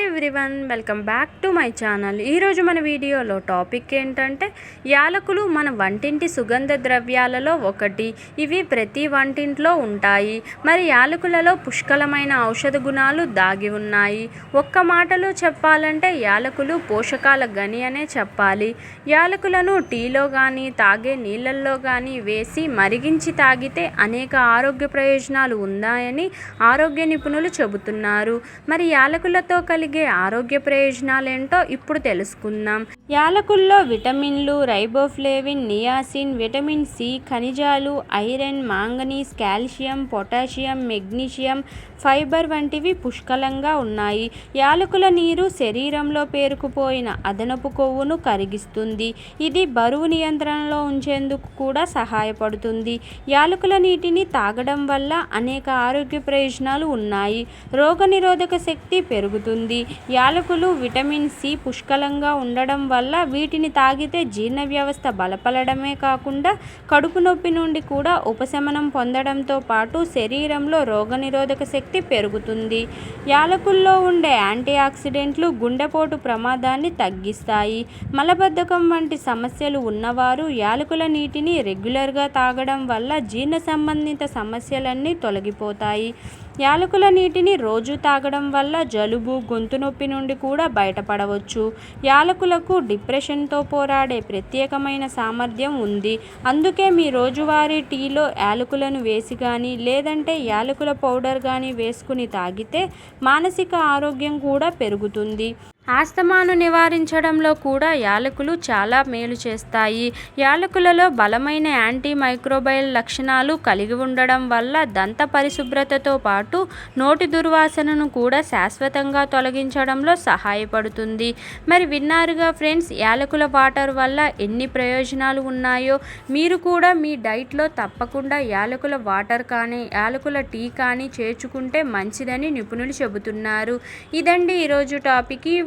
Hi everyone welcome back to my channel ఈరోజు మన వీడియోలో టాపిక్ ఏంటంటే యాలకులు మన వంటింటి సుగంధ ద్రవ్యాలలో ఒకటి. ఇవి ప్రతి వంటింట్లో ఉంటాయి. మరి యాలకులలో పుష్కలమైన ఔషధ గుణాలు దాగి ఉన్నాయి. ఒక్క మాటలో చెప్పాలంటే యాలకులు పోషకాల గని అనే చెప్పాలి. యాలకులను టీలో కానీ తాగే నీళ్ళల్లో కానీ వేసి మరిగించి తాగితే అనేక ఆరోగ్య ప్రయోజనాలు ఉన్నాయని ఆరోగ్య నిపుణులు చెబుతున్నారు. మరి యాలకులతో కలిగి ఆరోగ్య ప్రయోజనాలేంటో ఇప్పుడు తెలుసుకుందాం. యాలకుల్లో విటమిన్లు రైబోఫ్లేవిన్ నియాసిన్ విటమిన్ సి ఖనిజాలు iron manganese calcium potassium magnesium fibre వంటివి పుష్కలంగా ఉన్నాయి. యాలకుల నీరు శరీరంలో పేరుకుపోయిన అదనపు కొవ్వును కరిగిస్తుంది. ఇది బరువు నియంత్రణలో ఉంచేందుకు కూడా సహాయపడుతుంది. యాలకుల నీటిని తాగడం వల్ల అనేక ఆరోగ్య ప్రయోజనాలు ఉన్నాయి. రోగనిరోధక శక్తి పెరుగుతుంది. యాలకులు విటమిన్ సి పుష్కలంగా ఉండడం వల్ల వీటిని తాగితే జీర్ణ వ్యవస్థ బలపడమే కాకుండా కడుపు నొప్పి నుండి కూడా ఉపశమనం పొందడంతో పాటు శరీరంలో రోగనిరోధక శక్తి పెరుగుతుంది. యాలకుల్లో ఉండే యాంటీ ఆక్సిడెంట్లు గుండెపోటు ప్రమాదాన్ని తగ్గిస్తాయి. మలబద్ధకం వంటి సమస్యలు ఉన్నవారు యాలకుల నీటిని రెగ్యులర్గా తాగడం వల్ల జీర్ణ సంబంధిత సమస్యలన్నీ తొలగిపోతాయి. యాలకుల నీటిని రోజు తాగడం వల్ల జలుబు గొంతు నొప్పి నుండి కూడా బయటపడవచ్చు. యాలకులకు డిప్రెషన్తో పోరాడే ప్రత్యేకమైన సామర్థ్యం ఉంది. అందుకే మీ రోజువారీ టీలో యాలకులను వేసి కానీ లేదంటే యాలకుల పౌడర్ కానీ వేసుకుని తాగితే మానసిక ఆరోగ్యం కూడా పెరుగుతుంది. ఆస్తమాను నివారించడంలో కూడా యాలకులు చాలా మేలు చేస్తాయి. యాలకులలో బలమైన యాంటీ మైక్రోబైల్ లక్షణాలు కలిగి ఉండడం వల్ల దంత పరిశుభ్రతతో పాటు నోటి దుర్వాసనను కూడా శాశ్వతంగా తొలగించడంలో సహాయపడుతుంది. మరి విన్నారుగా ఫ్రెండ్స్ యాలకుల వాటర్ వల్ల ఎన్ని ప్రయోజనాలు ఉన్నాయో? మీరు కూడా మీ డైట్లో తప్పకుండా యాలకుల వాటర్ కానీ యాలకుల టీ కానీ చేర్చుకుంటే మంచిదని నిపుణులు చెబుతున్నారు. ఇదండి ఈరోజు టాపిక్. ఈ